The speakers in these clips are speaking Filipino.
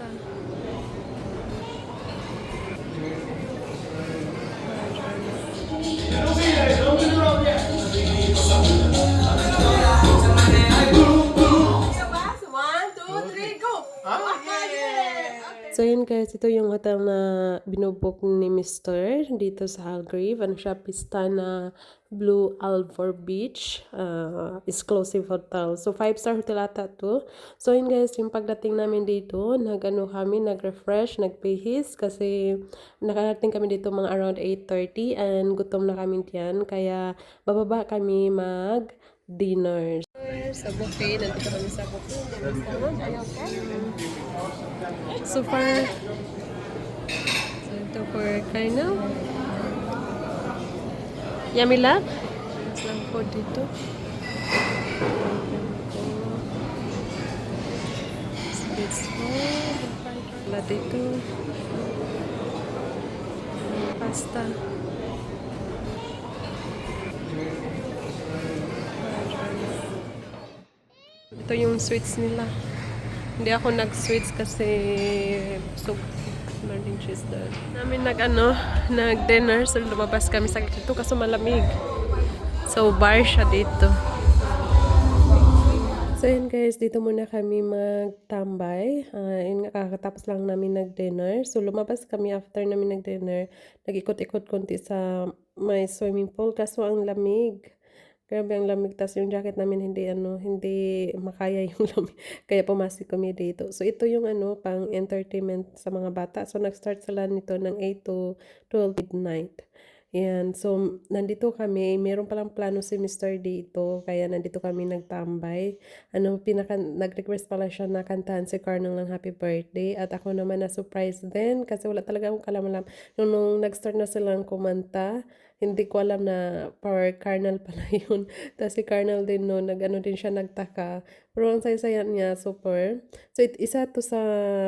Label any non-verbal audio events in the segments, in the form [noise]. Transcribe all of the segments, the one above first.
Pasta. So yun guys, ito yung hotel na binubook ni Mr. dito sa Algrave. Ano siya, Pistana Blue Alvor Beach. uh, exclusive hotel. So 5-star hotel ata to. So yun guys, yung pagdating namin dito, nag-ano kami, nag-refresh, nag-pihis kasi nakarating kami dito mga around 8.30 and gutom na kami diyan. Kaya bababa kami mag dinner. Sa buffet, nandito kami sa buffet. So far, so ito for Kano. Yummy love. It's lang po dito. Space food. Wala dito. Pasta. Ito yung sweets nila. Hindi ako nag-sweets kasi so learning cheese doon. Namin nag ano, nag-dinner so lumabas kami sa dito kasi malamig. So bar siya dito. So yun guys, dito muna kami magtambay. Uh, yun nga, kakatapos lang namin nag-dinner. So lumabas kami after namin nag-dinner. Nag-ikot-ikot konti sa may swimming pool kaso ang lamig. Grabe ang lamig. Tapos yung jacket namin hindi ano, hindi makaya yung [laughs] lamig. Kaya pumasok kami dito. So ito yung ano, pang entertainment sa mga bata. So nag-start sila nito ng 8 to 12 midnight. Yan. So, nandito kami. Meron palang plano si Mr. dito. Kaya nandito kami nagtambay. Ano, pinaka, nag-request pala siya na kantahan si Carnal ng happy birthday. At ako naman na-surprise din. Kasi wala talaga akong kalamalam. Nung, nung nag-start na silang kumanta, hindi ko alam na power Carnal [laughs] pala yun. Tapos si Carnal din no, nag-ano din siya, nagtaka. Pero ang saya-saya niya, super. So, it, isa to sa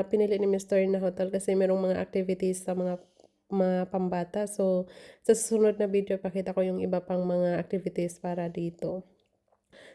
pinili ni Mr. na hotel kasi merong mga activities sa mga mga pambata. So, sa susunod na video, pakita ko yung iba pang mga activities para dito.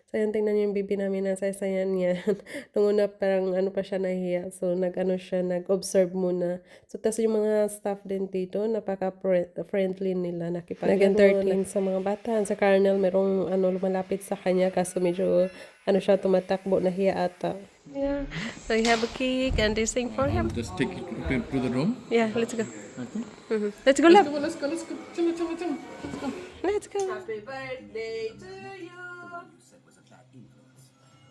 So, yan, tingnan niyo yung bibi namin na sasayan niya. [laughs] Nung una, parang ano pa siya nahiya. So, nag-ano siya, nag-observe muna. So, tas yung mga staff din dito, napaka-friendly nila. Nakipag- Nag-entertain sa mga bata. Sa Carnel, merong ano, lumalapit sa kanya. Kaso medyo, ano siya, tumatakbo, nahiya ata. Yeah. So, we have a cake and they sing for him. Just take it to, to the room. Yeah, let's go. Mhm. Let's go, love. Come on, let's go, let's go. Chalo, chalo, chalo. Let's go. Let's go. Happy birthday to you!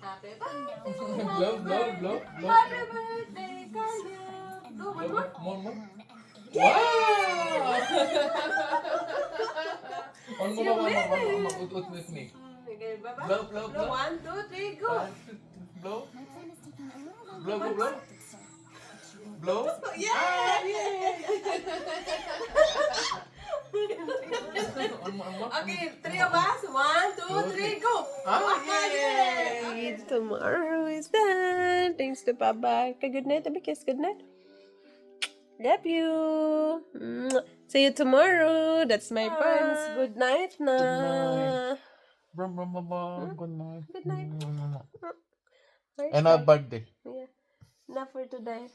Happy birthday! Blow, blow, blow, blow. Happy birthday, Carla! Go, one more. More, more. Wow! [laughs] one more, one more, one more, one more. With, with, with me. Okay, bye-bye. Blow, blow, Blow, blow. one, two, three, go! One, two, Blow. Blow, blow, blow. Blow. Yeah! More, one more. Okay, three of us. One, two, three, go! Ah! Yay! Tomorrow is done. Thanks to Papa. Okay, good night. Have a kiss. Good night. Love you. See you tomorrow. That's my friends. Good night na. night. Brum, brum, brum, brum. Good night. Good night. And a birthday. Yeah. Not for today.